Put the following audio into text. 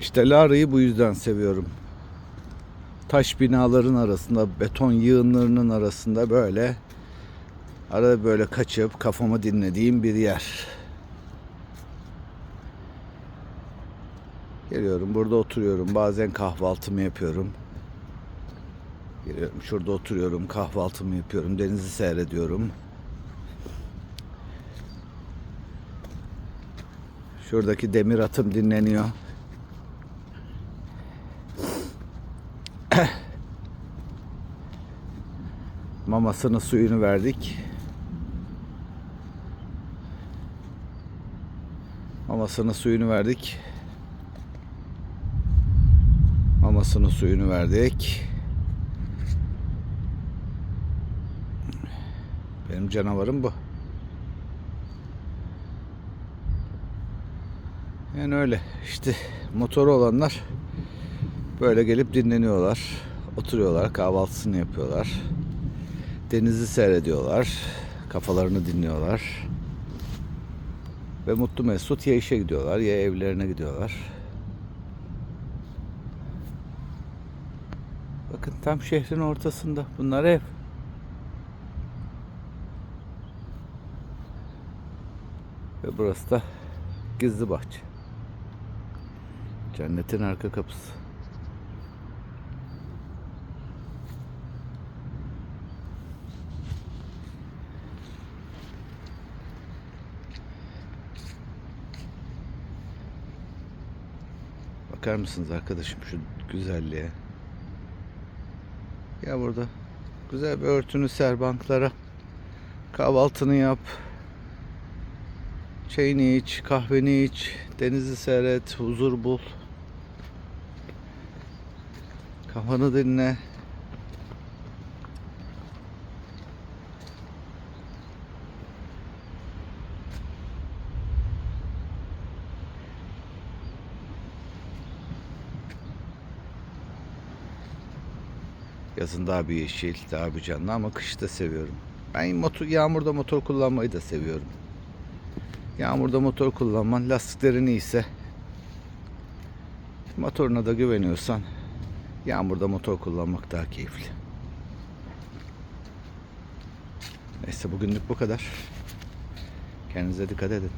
İşte Lara'yı bu yüzden seviyorum. Taş binaların arasında, beton yığınlarının arasında böyle arada böyle kaçıp kafamı dinlediğim bir yer. Geliyorum burada oturuyorum. Bazen kahvaltımı yapıyorum. Geliyorum şurada oturuyorum. Kahvaltımı yapıyorum. Denizi seyrediyorum. Şuradaki demir atım dinleniyor. Mamasını suyunu verdik. Mamasını suyunu verdik. Mamasını suyunu verdik. Benim canavarım bu. Yani öyle işte motoru olanlar böyle gelip dinleniyorlar. Oturuyorlar, kahvaltısını yapıyorlar. Denizi seyrediyorlar. Kafalarını dinliyorlar. Ve mutlu mesut ya işe gidiyorlar ya evlerine gidiyorlar. Bakın tam şehrin ortasında. Bunlar ev. Ve burası da gizli bahçe. Cennetin arka kapısı. Bakar mısınız arkadaşım şu güzelliğe? Ya burada güzel bir örtünü ser banklara. Kahvaltını yap. Çayını iç, kahveni iç, denizi seyret, huzur bul. Kafanı dinle. Yazın daha bir yeşil, daha bir canlı ama kışı da seviyorum. Ben motor, yağmurda motor kullanmayı da seviyorum. Yağmurda motor kullanman, lastiklerin iyiyse, motoruna da güveniyorsan, yağmurda motor kullanmak daha keyifli. Neyse bugünlük bu kadar. Kendinize dikkat edin.